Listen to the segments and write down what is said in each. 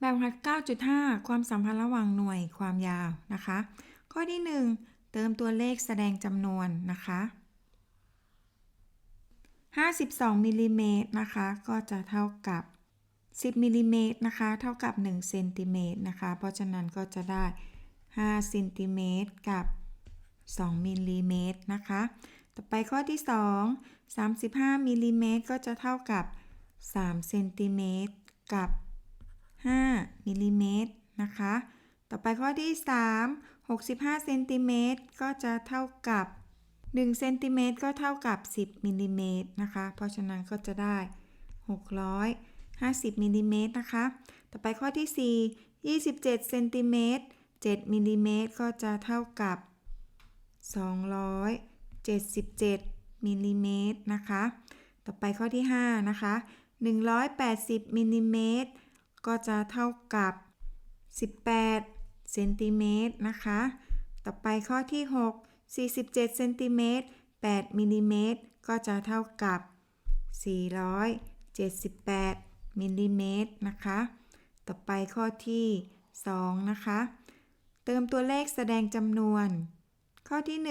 แบบหัด 9.5 ความสัมพันธ์ระหว่างหน่วยความยาวนะคะ ข้อที่ 1 เติมตัวเลขแสดงจำนวนนะคะ 52มิลลิเมตรนะคะ ก็จะเท่ากับ 10มิลลิเมตรนะคะ เท่ากับ1เซนติเมตรนะคะ เพราะฉะนั้นก็จะได้5เซนติเมตรกับ 2มิลลิเมตรนะคะ ต่อไปข้อที่ 2 35มิลลิเมตรก็จะเท่ากับ3เซนติเมตรกับ 5มิลลิเมตรนะคะ ต่อไปข้อที่ 3 65เซนติเมตรก็จะเท่ากับ1เซนติเมตรก็เท่ากับ 10มิลลิเมตรนะคะ เพราะฉะนั้นก็จะได้ 650มิลลิเมตรนะคะ ต่อไปข้อที่ 4 27เซนติเมตร7มิลลิเมตรก็จะเท่ากับ 277มิลลิเมตรนะคะ ต่อไปข้อที่ 5 นะคะ 180มิลลิเมตร ก็จะเท่ากับ 18เซนติเมตรนะคะ ต่อไปข้อที่ 6 47เซนติเมตร8มิลลิเมตรก็จะเท่ากับ 478มิลลิเมตรนะคะ ต่อไปข้อที่ 2 นะคะ เติมตัวเลขแสดงจำนวน ข้อที่ 1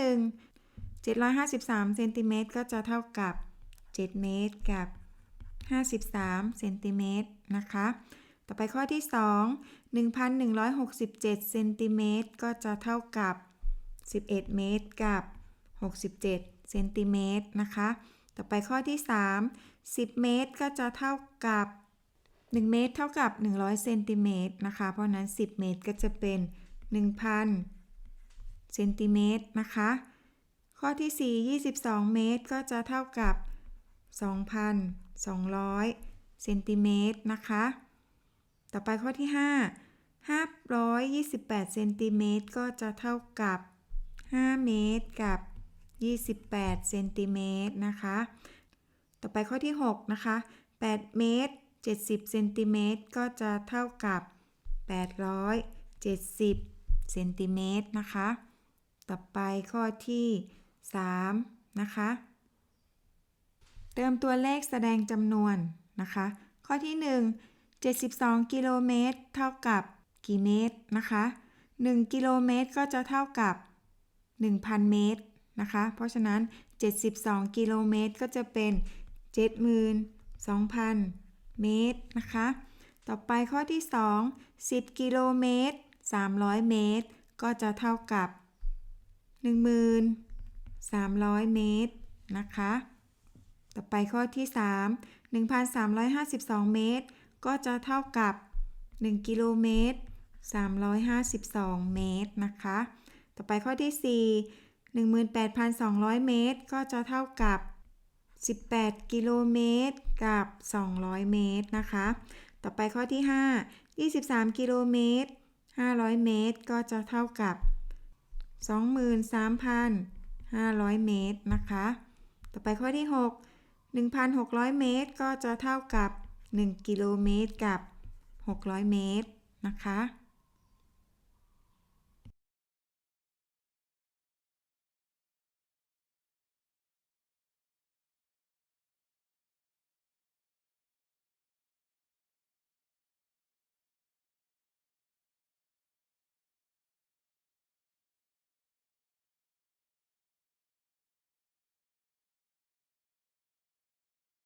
753เซนติเมตรก็จะเท่ากับ 7 เมตรกับ 53เซนติเมตรนะคะ ต่อไปข้อที่ 2 1,167เซนติเมตรก็จะเท่ากับ 11 เมตรกับ 67เซนติเมตรนะคะ ต่อไปข้อที่ 3 10 เมตรก็จะเท่ากับ 1 เมตรเท่ากับ 100เซนติเมตรนะคะ เพราะนั้น 10 เมตรก็จะเป็น 1,000เซนติเมตรนะคะ ข้อที่ 4 22 เมตรก็จะเท่ากับ 2,200เซนติเมตรนะคะ ต่อไปข้อที่ 5 528เซนติเมตรก็จะเท่ากับ 5 เมตรกับ 28เซนติเมตรนะคะ ต่อไปข้อที่ 6 นะคะ 8 เมตร 70เซนติเมตรก็จะเท่ากับ 870เซนติเมตรนะคะ ต่อไปข้อที่ 3 นะคะ เติมตัวเลขแสดงจำนวนนะคะ ข้อที่ 1 72 กิโลเมตรเท่ากับกี่เมตรนะคะ 1 กิโลเมตรก็จะเท่ากับ 1,000 เมตรนะคะ เพราะฉะนั้น 72 กิโลเมตรก็จะเป็น 72,000 เมตรนะคะ ต่อไปข้อที่ 2 10 กิโลเมตร 300 เมตร ก็จะเท่ากับ 1,300 เมตรนะคะ ต่อไปข้อที่ 3 1,352 เมตร ก็จะเท่ากับ 1 กิโลเมตร 352 เมตรนะคะ ต่อไปข้อที่ 4 18,200 เมตร ก็จะเท่ากับ 18 กิโลเมตร กับ 200 เมตรนะคะ ต่อไปข้อที่ 5 23 กิโลเมตร 500 เมตร ก็จะเท่ากับ 23,500 เมตรนะคะ ต่อไปข้อที่ 6 1,600 เมตร ก็จะเท่ากับ 1 กิโลเมตรกับ 600 เมตรนะคะ